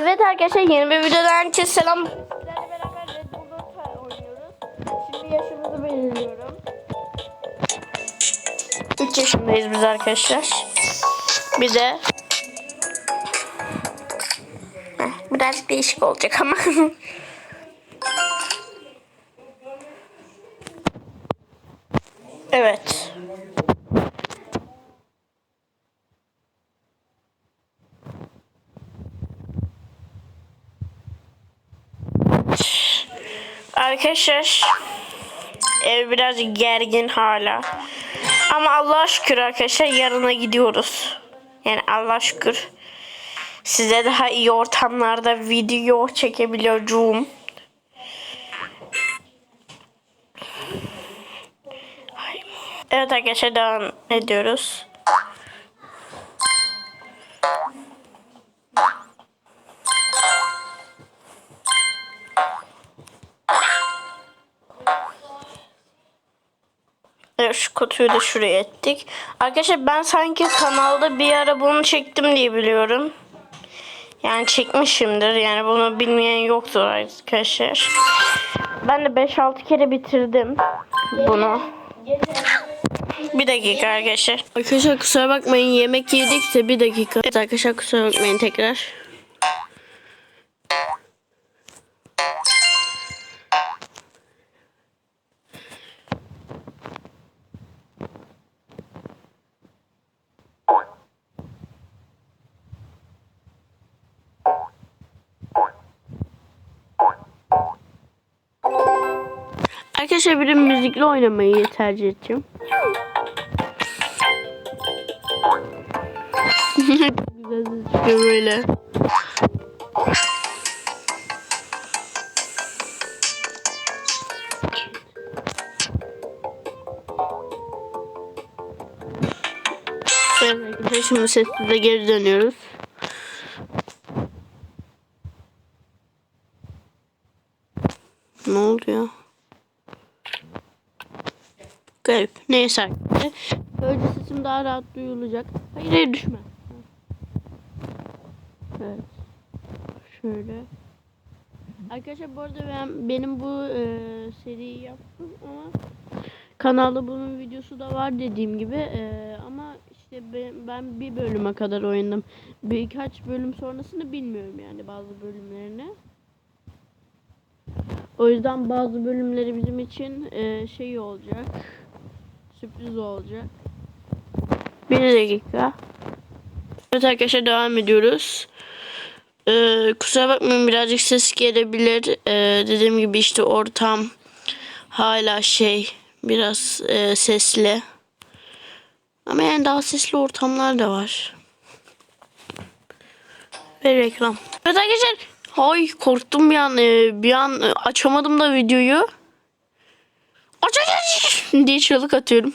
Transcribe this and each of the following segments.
Evet arkadaşlar yeni bir videodan herkese selam. Sizlerle beraber Red Bull Dota oynuyoruz. Şimdi yaşımızı belirliyorum. 3 yaşındayız biz arkadaşlar. Bir de Heh, biraz değişik olacak ama. evet. Arkadaşlar ev biraz gergin hala. Ama Allah'a şükür arkadaşlar yarına gidiyoruz. Yani Allah'a şükür. Size daha iyi ortamlarda video çekebiliyorum. Evet arkadaşlar devam ediyoruz. Kutuyu da şuraya ettik. Arkadaşlar ben sanki kanalda bir ara bunu çektim diye biliyorum. Yani çekmişimdir. Yani bunu bilmeyen yoktur arkadaşlar. Ben de 5-6 kere bitirdim bunu. Bir dakika arkadaşlar. Arkadaşlar kusura bakmayın yemek yedik de bir dakika. Evet arkadaşlar kusura bakmayın tekrar. Arkadaşlar bir de müzikle oynamayı tercih edeceğim. Güzel çıkıyor böyle. Evet arkadaşlar şimdi sessize geri dönüyoruz. Ne oldu ya? Garip. Neyse arkadaşlar. Böylece sesim daha rahat duyulacak. Hayır hayır düşme. Evet. Şöyle. Arkadaşlar bu arada ben benim bu e, seriyi yaptım ama kanalda bunun videosu da var dediğim gibi E, ama işte ben, ben bir bölüme kadar oynadım. Birkaç bölüm sonrasını bilmiyorum yani bazı bölümlerini. O yüzden bazı bölümleri bizim için e, şey olacak. Sürpriz olacak. Bir dakika. Evet arkadaşlar devam ediyoruz. Ee, kusura bakmayın birazcık ses gelebilir. Ee, dediğim gibi işte ortam hala şey biraz e, sesli. Ama yani daha sesli ortamlar da var. Ve reklam. Evet arkadaşlar. Ay korktum bir an. e, bir an e, açamadım da videoyu. Aç aç aç diye çığlık atıyorum.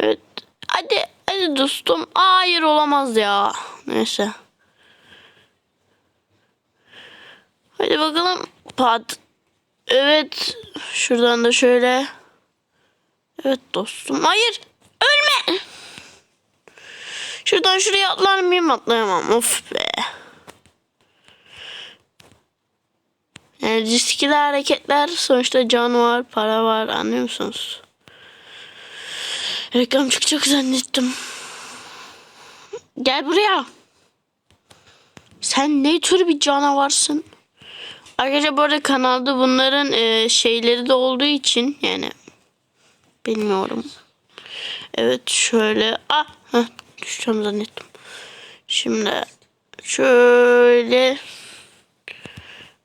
Evet. Hadi hadi dostum. Hayır olamaz ya. Neyse. Hadi bakalım. Pat. Evet. Şuradan da şöyle. Evet dostum. Hayır. Ölme. Şuradan şuraya atlar mıyım? Atlayamam. Of be. Yani riskli hareketler sonuçta can var, para var anlıyor musunuz? Reklam çıkacak zannettim. Gel buraya. Sen ne tür bir canavarsın? Arkadaşlar bu arada kanalda bunların e, şeyleri de olduğu için yani bilmiyorum. Evet şöyle. Ah heh, düşeceğim zannettim. Şimdi şöyle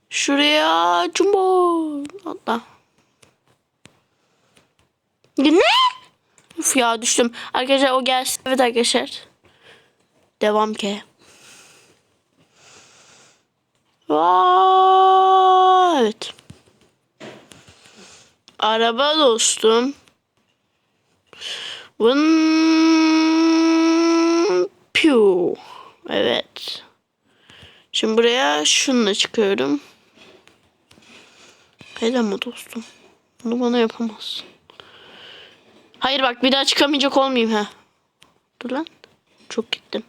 şuraya jumbo atla. Ne? Uf ya düştüm. Arkadaşlar o gelsin. Evet arkadaşlar. Devam ki. Evet. Araba dostum. Vın piu. Evet. Şimdi buraya şununla çıkıyorum. Hayır ama dostum. Bunu bana yapamazsın. Hayır bak bir daha çıkamayacak olmayayım ha. Dur lan. Çok gittim.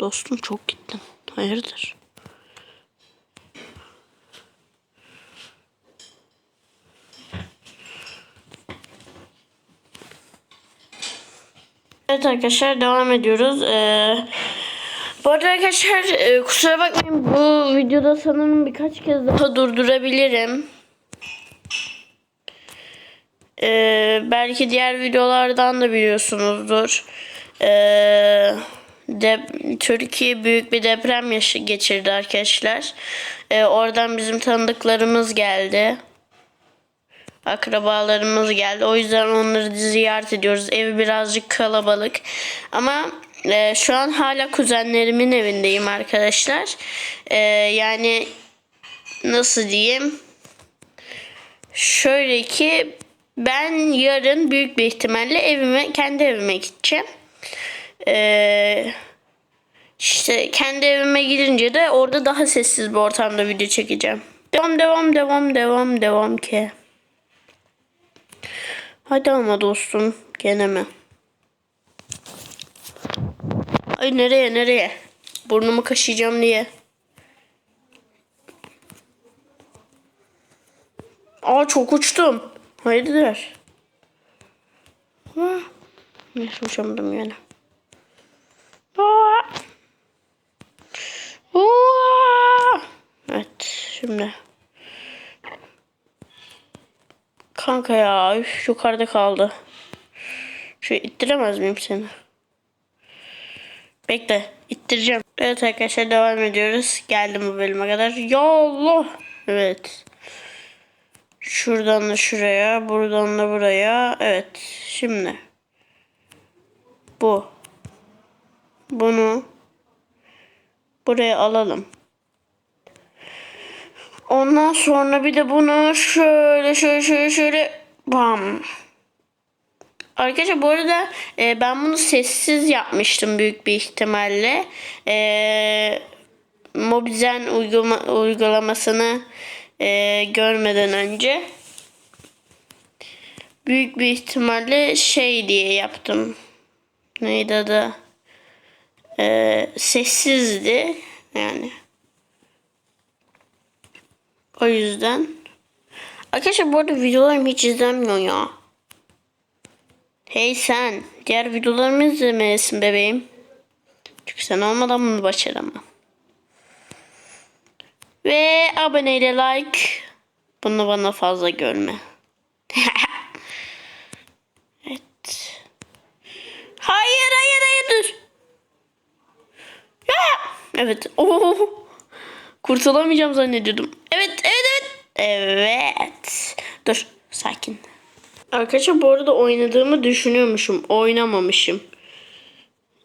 Dostum çok gittin. Hayırdır? Evet arkadaşlar devam ediyoruz. Ee, bu arada arkadaşlar e, kusura bakmayın bu videoda sanırım birkaç kez daha durdurabilirim. Ee, belki diğer videolardan da biliyorsunuzdur. Ee, de, Türkiye büyük bir deprem yaşı geçirdi arkadaşlar. Ee, oradan bizim tanıdıklarımız geldi. Akrabalarımız geldi. O yüzden onları ziyaret ediyoruz. Ev birazcık kalabalık. Ama e, şu an hala kuzenlerimin evindeyim arkadaşlar. Ee, yani nasıl diyeyim? Şöyle ki ben yarın büyük bir ihtimalle evime kendi evime gideceğim. Ee, işte kendi evime gidince de orada daha sessiz bir ortamda video çekeceğim. Devam devam devam devam devam ki. Hadi ama dostum gene mi? Ay nereye nereye? Burnumu kaşıyacağım diye. Aa çok uçtum. Hayırdır? Ha. Neyse uçamadım yani. Aa. Aa. Evet şimdi. Kanka ya üf, yukarıda kaldı. Şu ittiremez miyim seni? Bekle ittireceğim. Evet arkadaşlar devam ediyoruz. Geldim bu bölüme kadar. Ya. Evet. Şuradan da şuraya, buradan da buraya. Evet. Şimdi. Bu. Bunu buraya alalım. Ondan sonra bir de bunu şöyle şöyle şöyle şöyle bam. Arkadaşlar bu arada e, ben bunu sessiz yapmıştım büyük bir ihtimalle. E, Mobizen uygulama, uygulamasını e, görmeden önce büyük bir ihtimalle şey diye yaptım. Neydi adı? E, sessizdi yani. O yüzden. Arkadaşlar bu arada videolarım hiç izlenmiyor ya. Hey sen. Diğer videolarımı izlemelisin bebeğim. Çünkü sen olmadan bunu başaramam. Ve aboneyle like. Bunu bana fazla görme. evet. Hayır hayır hayır dur. Ya. Evet. Oo. Kurtulamayacağım zannediyordum. Evet evet evet. Evet. Dur sakin. Arkadaşlar bu arada oynadığımı düşünüyormuşum. Oynamamışım.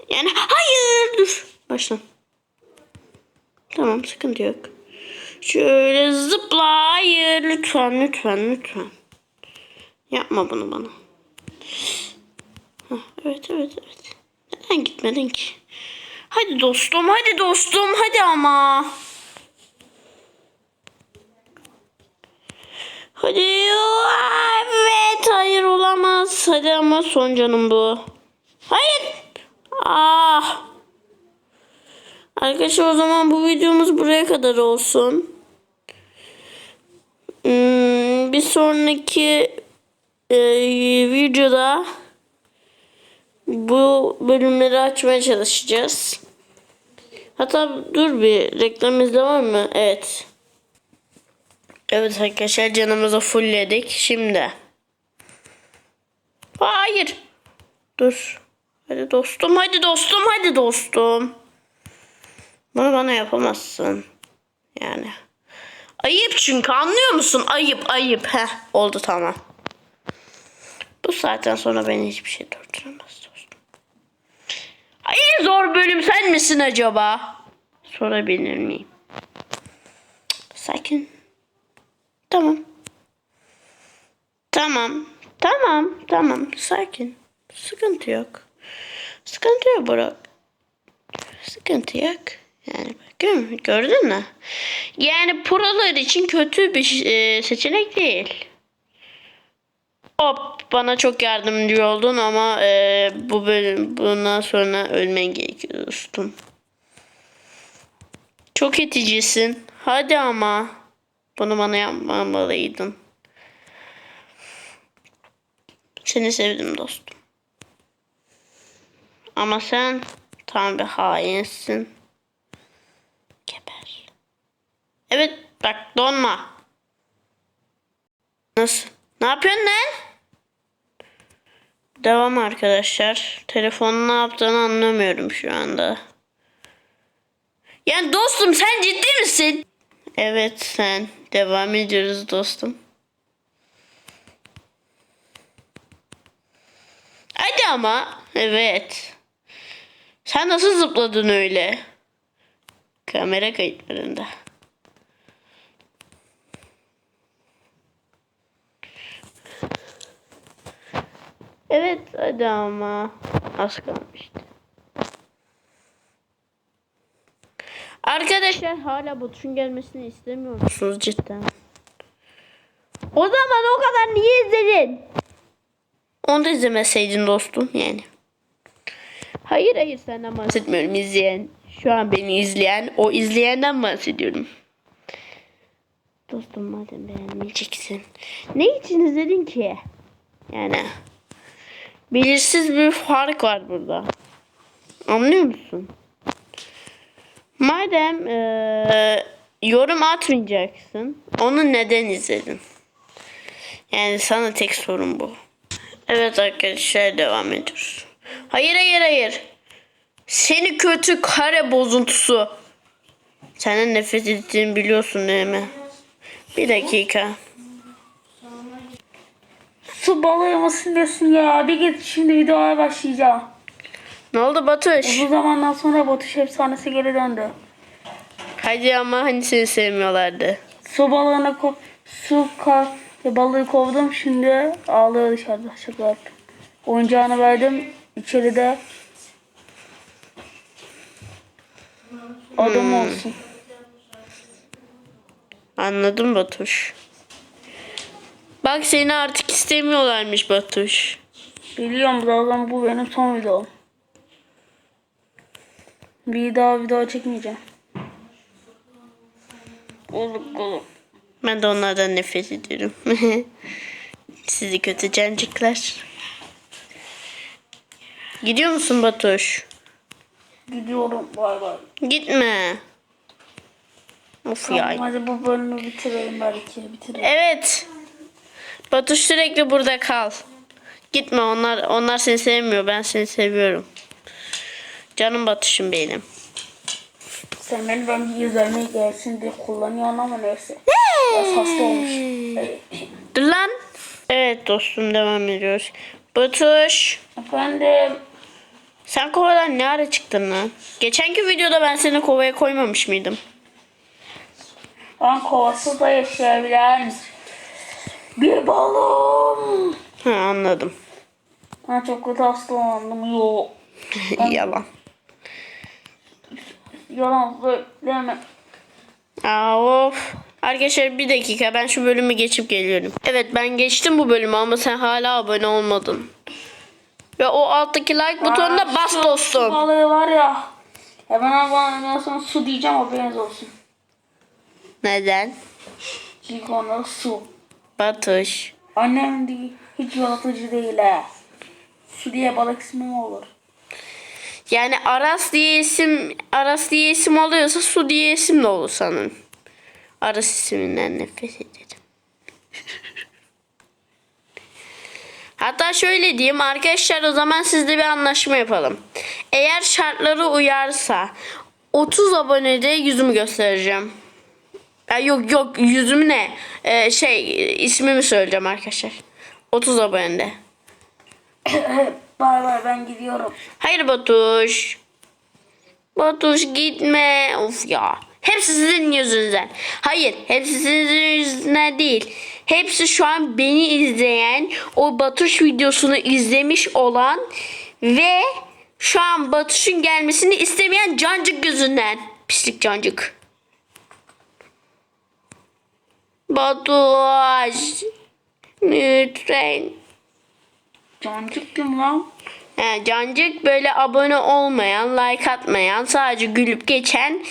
Yani hayır dur. Baştan. Tamam sıkıntı yok. Şöyle zıpla. Hayır lütfen lütfen lütfen. Yapma bunu bana. Hah, evet evet evet. Neden gitmedin ki? Hadi dostum hadi dostum hadi ama. Evet hayır olamaz. Hadi ama son canım bu. Hayır. Ah. Arkadaşlar o zaman bu videomuz buraya kadar olsun. Hmm, bir sonraki e, videoda bu bölümleri açmaya çalışacağız. Hatta dur bir reklam izle var mı? Evet. Evet arkadaşlar canımızı fullledik. Şimdi. Hayır. Dur. Hadi dostum hadi dostum hadi dostum. Bunu bana yapamazsın. Yani. Ayıp çünkü anlıyor musun? Ayıp ayıp. Heh oldu tamam. Bu saatten sonra beni hiçbir şey durduramaz dostum. Ay zor bölüm sen misin acaba? Sorabilir miyim? Sakin. Tamam. Tamam. Tamam. Tamam. Sakin. Sıkıntı yok. Sıkıntı yok Burak. Sıkıntı yok. Yani bakın gördün mü? Yani prolar için kötü bir e, seçenek değil. Hop bana çok yardımcı oldun ama e, bu bölüm bundan sonra ölmen gerekiyor dostum. Çok iticisin. Hadi ama. Bunu bana yapmamalıydın. Seni sevdim dostum. Ama sen tam bir hainsin. Geber. Evet bak donma. Nasıl? Ne yapıyorsun lan? Devam arkadaşlar. Telefonun ne yaptığını anlamıyorum şu anda. Yani dostum sen ciddi misin? Evet sen. Devam ediyoruz dostum. Hadi ama. Evet. Sen nasıl zıpladın öyle? Kamera kayıtlarında. Evet hadi ama. Az kalmıştı. Arkadaşlar hala Batu'nun gelmesini istemiyor musunuz cidden? O zaman o kadar niye izledin? Onu da izlemeseydin dostum yani. Hayır hayır senden bahsetmiyorum izleyen. Şu an beni izleyen o izleyenden bahsediyorum. Dostum madem beğenmeyeceksin. Ne için izledin ki? Yani belirsiz bir fark var burada. Anlıyor musun? Madem eee, yorum atmayacaksın, onu neden izledin? Yani sana tek sorun bu. Evet arkadaşlar devam ediyoruz. Hayır hayır hayır. Seni kötü kare bozuntusu. Senden nefret ettiğimi biliyorsun değil mi? Bir dakika. Su balığı mısın diyorsun ya? Bir git şimdi videoya başlayacağım. Ne oldu Batuş? Uzun zamandan sonra Batuş efsanesi geri döndü. Hadi ama hani seni sevmiyorlardı. Su balığını ko su ka balığı kovdum şimdi ağlıyor dışarıda şaka yaptım. Oyuncağını verdim içeride adam olsun. Anladım Batuş. Bak seni artık istemiyorlarmış Batuş. Biliyorum zaten bu benim son videom. Bir daha video çekmeyeceğim. Olur olur. Ben de onlardan nefret ediyorum. Sizi kötü cancıklar. Gidiyor musun Batuş? Gidiyorum bay bay. Gitme. Of ya. Tamam, hadi bu bölümü bitirelim belki bitirelim. Evet. Batuş sürekli burada kal. Gitme onlar onlar seni sevmiyor. Ben seni seviyorum. Canım Batuş'um benim. Sen beni bence üzerine gelsin diye kullanıyorsun ama neyse. Biraz hasta olmuş. Dur lan. Evet dostum devam ediyoruz. Batuş. Efendim. Sen kovadan ne ara çıktın lan? Geçenki videoda ben seni kovaya koymamış mıydım? Ben kovası da yaşayabilen bir balım. Ha anladım. Ben çok kötü hastalandım. Yo. Yalan. Yalan söyleme. Aa, of. Arkadaşlar bir dakika ben şu bölümü geçip geliyorum. Evet ben geçtim bu bölümü ama sen hala abone olmadın. Ve o alttaki like butonuna Aa, bas Şu dostum. balığı var ya. Hemen abone sonra su diyeceğim haberiniz olsun. Neden? Çünkü ona su. Batış. Annem değil. Hiç yaratıcı değil he. Su diye balık ismi mi olur? Yani Aras diye isim Aras diye isim oluyorsa Su diye isim de olur sanırım. Aras isminden nefret ederim. Hatta şöyle diyeyim arkadaşlar o zaman sizle bir anlaşma yapalım. Eğer şartları uyarsa 30 abonede yüzümü göstereceğim. Ya yok yok yüzümü ne? Ee, şey ismimi söyleyeceğim arkadaşlar. 30 abonede. bay bay ben gidiyorum. Hayır Batuş. Batuş gitme. Of ya. Hepsi sizin yüzünüzden. Hayır. Hepsi sizin yüzünden değil. Hepsi şu an beni izleyen, o Batuş videosunu izlemiş olan ve şu an Batuş'un gelmesini istemeyen cancık yüzünden. Pislik cancık. Batuş. Lütfen. Cancık kim lan? He, cancık böyle abone olmayan, like atmayan, sadece gülüp geçen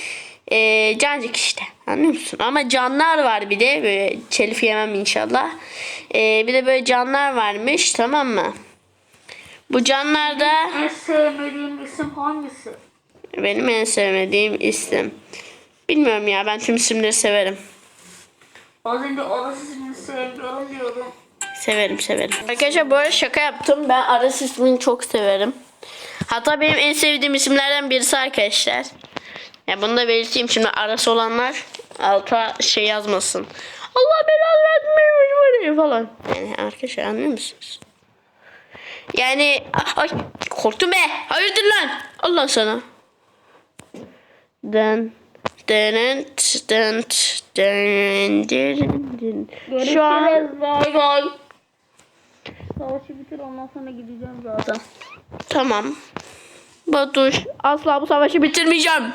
e, cancık işte. Anlıyor musun? Ama canlar var bir de. Böyle telif yemem inşallah. E, bir de böyle canlar varmış tamam mı? Bu canlarda En sevmediğim isim hangisi? benim en sevmediğim isim. Bilmiyorum ya ben tüm isimleri severim. Az önce orası ismini sevmiyorum diyordum. Severim severim. Arkadaşlar bu arada şaka yaptım. Ben Aras ismini çok severim. Hatta benim en sevdiğim isimlerden birisi arkadaşlar. Ya bunu da belirteyim şimdi Aras olanlar alta şey yazmasın. Allah belanı versin falan. Yani arkadaşlar anlıyor musunuz? Yani ay korktum be. Hayırdır lan? Allah sana. Den den den den den Şu an. Bay bay. Savaşı bitir ondan sonra gideceğim zaten. Tamam. Batuş asla bu savaşı bitirmeyeceğim.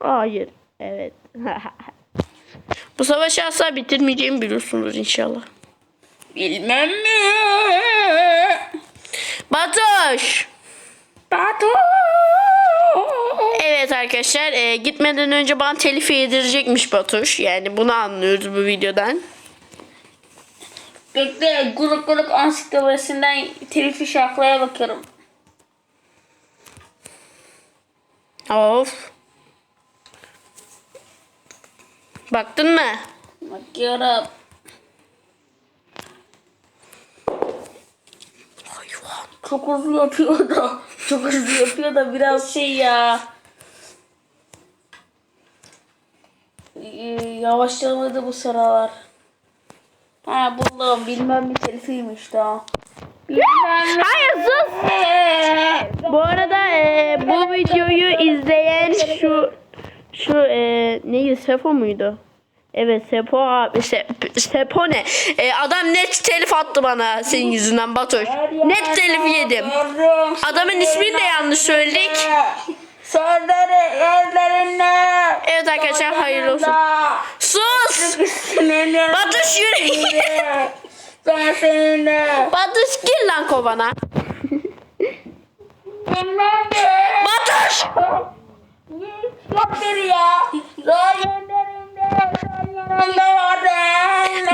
Hayır. Evet. bu savaşı asla bitirmeyeceğimi biliyorsunuz inşallah. Bilmem mi? Batuş. Batu. Arkadaşlar e, gitmeden önce bana telif yedirecekmiş Batuş. Yani bunu anlıyoruz bu videodan. Bekle guruk guruk ansiklopedisinden telifi şarkılara bakıyorum. Of. Baktın mı? Bakıyorum. Hayvan. Çok hızlı yapıyor da. Çok hızlı yapıyor da biraz şey ya. Ee, yavaşlamadı bu sıralar. Ha buldum. Bilmem bir telifiymiş daha. Bilmem Hayır sus. Bu arada e, bu videoyu izleyen şu şu e, neydi Sefo muydu? Evet Sepo abi Se, Sepo ne? E, adam net telif attı bana senin yüzünden Batoş. Net telif yedim. Adamın ismini de yanlış söyledik. Sözleri yerlerinde. Evet arkadaşlar hayırlı olsun. Sus! Batuş yürü. Sen seninle. Batuş gir lan kovana. Bilmem ne. Batuş! Yok biri ya. Zor yerlerinde. Zor yanında vardı.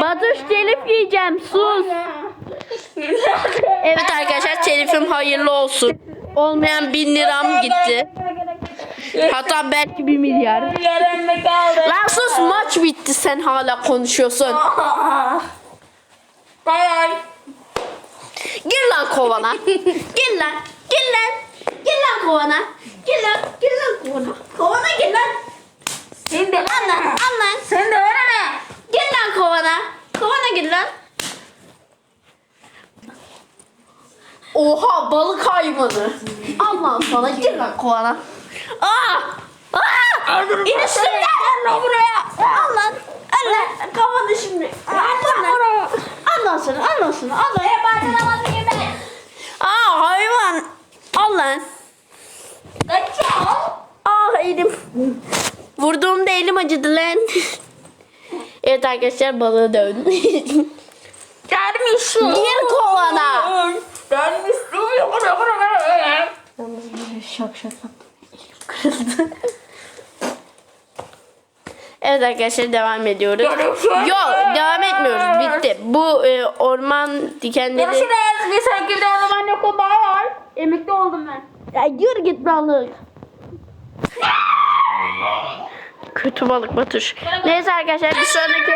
Batuş telif yiyeceğim sus. Evet arkadaşlar telifim hayırlı olsun. Olmayan bin liram gitti. Hatta belki bir milyar. Kaldı. Lan sus maç bitti sen hala konuşuyorsun. Bay bay. Gir lan kovana. Gir lan. Gir lan. Gir lan kovana. Gir lan. Gir lan kovana. Kovana gir lan. Sen de Al lan. Al lan. Sen de öyle mi? Gir lan kovana. Kovana gir lan. Oha balık hayvanı. Al lan sana gir lan kovana. Aa! Aa! İn üstümden. Gel lan buraya. Al lan. Al lan. Kafanı şimdi. Al lan. Al lan sana. Al lan sana. Al lan. Aa hayvan. Al lan. Kaçıyor. Ah elim. Vurduğumda elim acıdı lan. evet arkadaşlar balığı dövdüm. Gelmişsin. Gir kovana. Gelmişsin. Şak şak kırıldı. Evet arkadaşlar devam ediyoruz. Görüşürüz. Yok devam etmiyoruz. Bitti. Bu e, orman dikenleri... Görüşürüz. Bir şekilde o zaman yok bay var. Emekli oldum ben. Ya yürü git balık. Kötü balık Batuş. Neyse arkadaşlar bir sonraki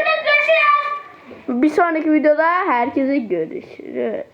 bir sonraki videoda herkese görüşürüz.